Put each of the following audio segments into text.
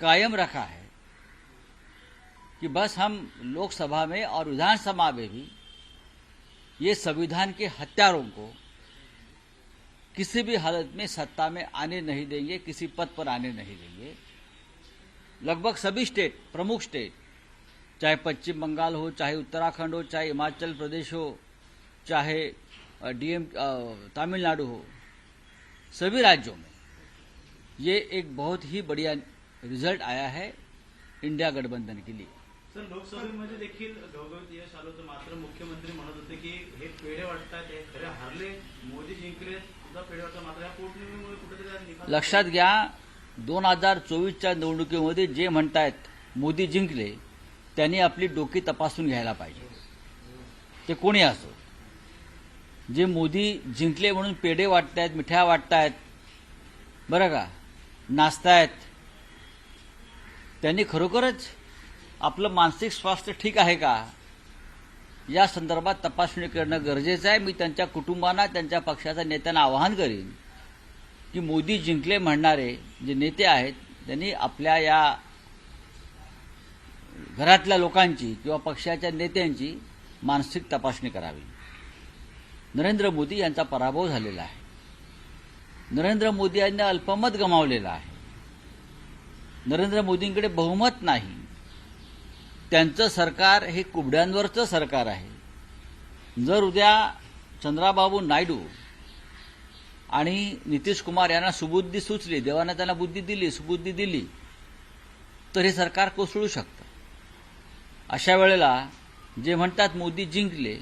कायम रखा है कि बस हम लोकसभा में और विधानसभा में भी ये संविधान के हत्यारों को किसी भी हालत में सत्ता में आने नहीं देंगे, किसी पद पर आने नहीं देंगे। लगभग सभी स्टेट, प्रमुख स्टेट, चाहे पश्चिम बंगाल हो, चाहे उत्तराखंड हो, चाहे हिमाचल प्रदेश हो, चाहे डीएम तमिलनाडु हो, सभी राज्यों में ये एक बहुत ही बढ़िया रिझल्ट आया है इंडिया गठबंधन के लिए। सर लोकसभेमध्ये देखील घवघवीत यश आलं होतं. मात्र मुख्यमंत्री म्हणत होते की हे पेढे वाटतात हे खरे हारले. मोदी जिंकले सुद्धा पेढे वाटतात. मात्र या पोटनिवडणुकीमुळे कुठेतरी लक्षात घ्या दोन हजार चोवीसच्या निवडणुकीमध्ये जे म्हणतायत मोदी जिंकले त्यांनी आपली डोकी तपासून घ्यायला पाहिजे. ते कोणी असो. जे मोदी जिंकले म्हणून पेढे वाटतायत मिठ्या वाटतायत बरं का? नाचतायत त्यांनी खरोखरच आपलं मानसिक स्वास्थ्य ठीक आहे का? या संदर्भात तपासणी करणं गरजेचं आहे. मी त्यांच्या कुटुंबांना त्यांच्या पक्षाच्या नेत्यांना आवाहन करीन की मोदी जिंकले म्हणणारे जे नेते आहेत त्यांनी आपल्या या घरातल्या लोकांची किंवा पक्षाच्या नेत्यांची मानसिक तपासणी करावी. नरेंद्र मोदी यांचा पराभव झालेला आहे. नरेंद्र मोदी यांनी अल्पमत गमावलेलं आहे. नरेंद्र मोदींकडे बहुमत नाही. त्यांचं सरकार हे कुबड्यांवरचं सरकार आहे. जर उद्या चंद्राबाबू नायडू आणि नितीश कुमार यांना सुबुद्धी सुचली देवाने त्यांना बुद्धी दिली सुबुद्धी दिली तर हे सरकार कोसळू शकतं. अशा वेळेला जे म्हणतात मोदी जिंकले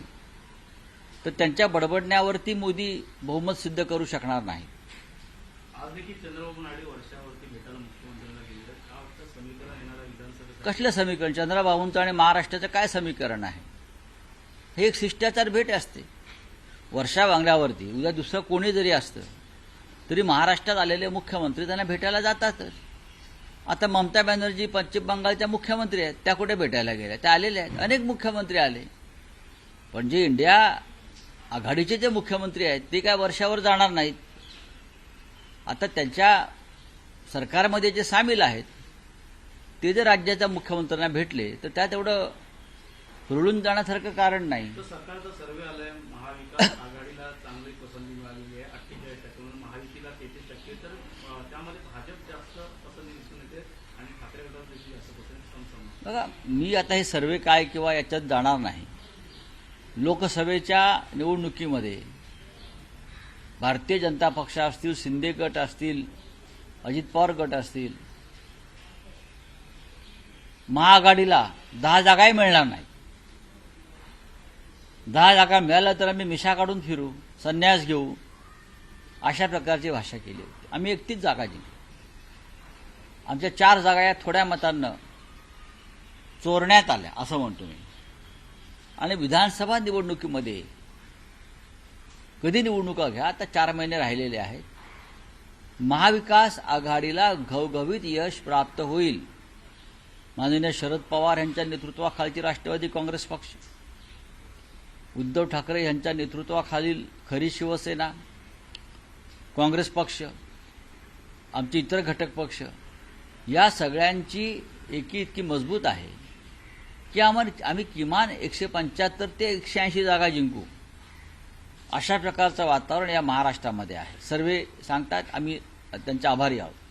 तर त्यांच्या बडबडण्यावरती मोदी बहुमत सिद्ध करू शकणार नाही. आज देखील चंद्रबाबू नायडू वर्षावर भेटायला मुख्यमंत्र्यांना गेले का वाटतं समीकरण येणारा विधानसभेत कसलं समीकरण? चंद्राबाबूंचं आणि महाराष्ट्राचं काय समीकरण आहे? हे एक शिष्टाचार भेट असते. वर्षा बांगल्यावरती उद्या दुसरं कोणी जरी असतं तरी महाराष्ट्रात आलेले मुख्यमंत्री त्यांना भेटायला जातातच. आता ममता बॅनर्जी पश्चिम बंगालच्या मुख्यमंत्री आहेत त्या कुठे भेटायला गेल्या? त्या आलेल्या आहेत. अनेक मुख्यमंत्री आले. पण जे इंडिया आघाडीचे जे मुख्यमंत्री आहेत ते काय वर्षावर जाणार नाहीत. आता त्यांच्या सरकारमध्ये जे सामील आहेत ते जर राज्याच्या मुख्यमंत्र्यांना भेटले तर त्यात एवढं हुरळून जाण्यासारखं कारण नाही. तर सरकारचा सर्वे आलाय महाविकास आघाडीला चांगली पसंती मिळालेली आहे अठ्ठेचाळीस टक्के म्हणून महायुतीला तेहतीस टक्के तर अं, त्यामध्ये भाजप जास्त पसंती दिसून येते आणि ठाकरे गटाला देखील जास्त पसंती समसम बघा मी आता हे सर्वे काय किंवा याच्यात जाणार नाही. लोकसभेच्या निवडणुकीमध्ये भारतीय जनता पक्ष असतील शिंदे गट असतील अजित पवार गट असतील महाआघाडीला दहा जागाही मिळणार नाही. दहा जागा मिळाल्या तर आम्ही मिशा काढून फिरू संन्यास घेऊ अशा प्रकारची भाषा केली होती. आम्ही एकटीच जागा जिंकली. आमच्या चार जागा या थोड्या मतांना चोरण्यात आल्या असं म्हणतो मी. आणि विधानसभा निवडणुकीमध्ये कधी निवडणुका घ्या आता चार महिने राहिलेले आहेत. महाविकास आघाडीला घवघवीत यश प्राप्त होईल. माननीय शरद पवार यांच्या नेतृत्वाखालची राष्ट्रवादी काँग्रेस पक्ष. उद्धव ठाकरे यांच्या नेतृत्वाखालील खरी शिवसेना काँग्रेस पक्ष आमचे इतर घटक पक्ष या सगळ्यांची एकी इतकी मजबूत आहे की आम्हाला आम्ही किमान एकशे पंच्याहत्तर ते एकशे ऐंशी जागा जिंकू. अशा प्रकारचं वातावरण या महाराष्ट्रामध्ये आहे. सर्वे सांगतात आम्ही त्यांचे आभारी आहोत.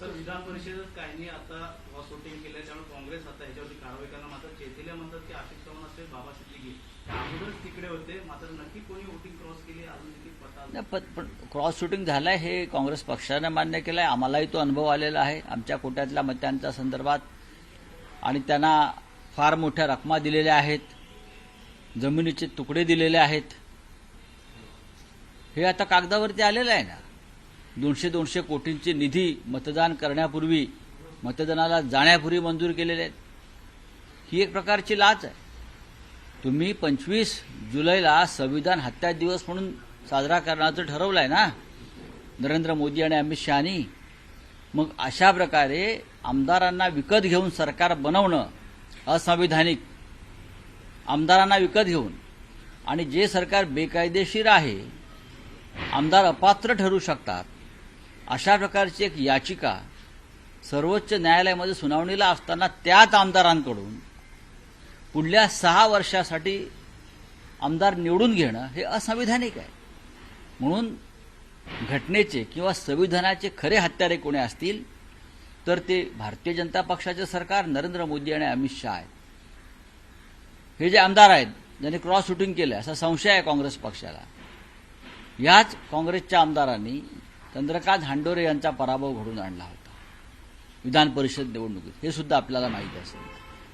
सर विधान परिषदेत काहींनी आता वॉसोटिंग केलं त्यामुळे काँग्रेस आता याच्यावरती कारवाई करणार. मात्र चेथिले म्हणतात की आशिष चव्हाण असेल बाबा सिद्दीकी ते अगोदरच तिकडे होते मात्र नक्की कोणी वोटिंग क्रॉस केली अजून देखील पता क्रॉस शूटिंग झालंय हे काँग्रेस पक्षानं मान्य केलं आहे आम्हालाही तो अनुभव आलेला आहे. आमच्या कोट्यातल्या मत्यांच्या संदर्भात आणि त्यांना फार मोठ्या रकमा दिलेल्या आहेत जमिनीचे तुकडे दिलेले आहेत. हे आता कागदावरती आलेलं आहे ना? दोनशे दोनशे कोटींचे निधी मतदान करण्यापूर्वी मतदानाला जाण्यापूर्वी मंजूर केलेले आहेत. ही एक प्रकारची लाच आहे. तुम्ही पंचवीस जुलैला संविधान हत्या दिवस म्हणून साजरा करण्याचं ठरवलं आहे ना? नरेंद्र मोदी आणि अमित शहानी. मग अशा प्रकारे आमदारांना विकत घेऊन सरकार बनवणं असंविधानिक. आमदारांना विकत घेऊन. आणि जे सरकार बेकायदेशीर आहे आमदार अपात्र ठरू शकतात. अशा प्रकारची एक याचिका सर्वोच्च न्यायालयामध्ये सुनावणीला असताना त्याच आमदारांकडून पुढल्या सहा वर्षासाठी आमदार निवडून घेणं हे असंविधानिक आहे. म्हणून घटनेचे किंवा संविधानाचे खरे हत्यारे कोणी असतील तर ते भारतीय जनता पक्षाचे सरकार नरेंद्र मोदी आणि अमित शहा आहेत. हे जे आमदार आहेत ज्यांनी क्रॉस शूटिंग केलं असा संशय आहे काँग्रेस पक्षाला. याच काँग्रेसच्या आमदारांनी चंद्रकांत हांडोरे यांचा पराभव घडून आणला होता. विधान परिषद निवडणुकीत. हे सुद्धा आपल्याला माहीत असेल.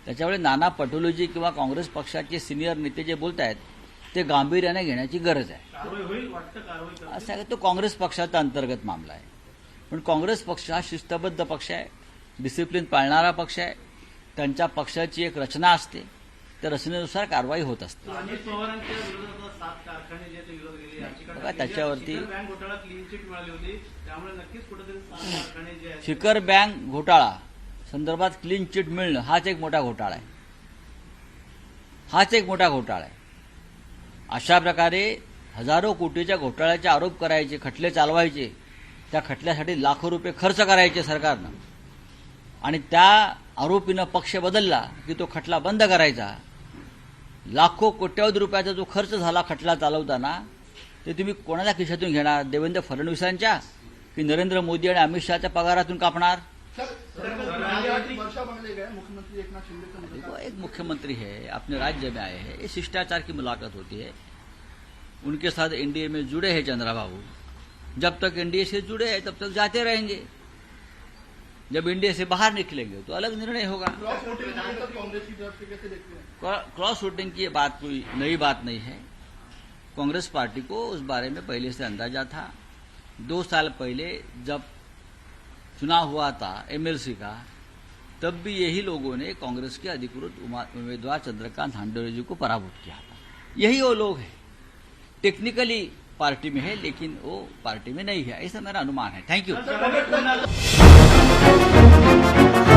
त्याच्यामुळे नाना पटोलेजी किंवा काँग्रेस पक्षाचे सिनियर नेते जे बोलत आहेत ते गांभीर्याने घेण्याची गरज आहे. असं आहे तो काँग्रेस पक्षाचा अंतर्गत मामला आहे. पण काँग्रेस पक्ष हा शिस्तबद्ध पक्ष आहे डिसिप्लिन पाळणारा पक्ष आहे त्यांच्या पक्षाची एक रचना असते. त्या रचनेनुसार कारवाई होत असते. अजित पवारांच्या विरोधात सात कारखाने जे ते विरोध केले याचिका बघा, टाकली. त्याच्यावरती- शिखर बँक घोटाळा संदर्भात क्लीन चिट मिळणं हाच एक मोठा घोटाळा आहे. हाच एक मोठा घोटाळा आहे. अशा प्रकारे हजारो कोटीच्या घोटाळ्याचे आरोप करायचे खटले चालवायचे त्या खटल्यासाठी लाखो रुपये खर्च करायचे सरकारनं. आणि त्या आरोपीनं पक्ष बदलला की तो खटला बंद करायचा. लाखो कोट्यावधी रुपयाचा जो खर्च झाला खटला चालवताना ते तुम्ही कोणाच्या खिशातून घेणार? देवेंद्र फडणवीसांच्या की नरेंद्र मोदी आणि अमित शहाच्या पगारातून कापणार? देखो एक मुख्यमंत्री है अपने राज्य में आए हैं ये शिष्टाचार की मुलाकात होती है। उनके साथ एनडीए में जुड़े हैं चंद्रा बाबू जब तक एनडीए से जुड़े हैं तब तक जाते रहेंगे। जब इंडिया से बाहर निकलेंगे तो अलग निर्णय होगा। क्रॉस वोटिंग को हैं? क्रॉ- क्रॉस वोटिंग की बात कोई नई बात नहीं है। कांग्रेस पार्टी को उस बारे में पहले से अंदाज़ा था। दो साल पहले जब चुनाव हुआ था एमएलसी का तब भी यही लोगों ने कांग्रेस के अधिकृत उम्मीदवार चंद्रकांत हांडोरे जी को पराभूत किया था। यही वो लोग हैं। टेक्निकली पार्टी में है लेकिन वो पार्टी में नहीं है। ऐसा मेरा अनुमान है। Thank you Música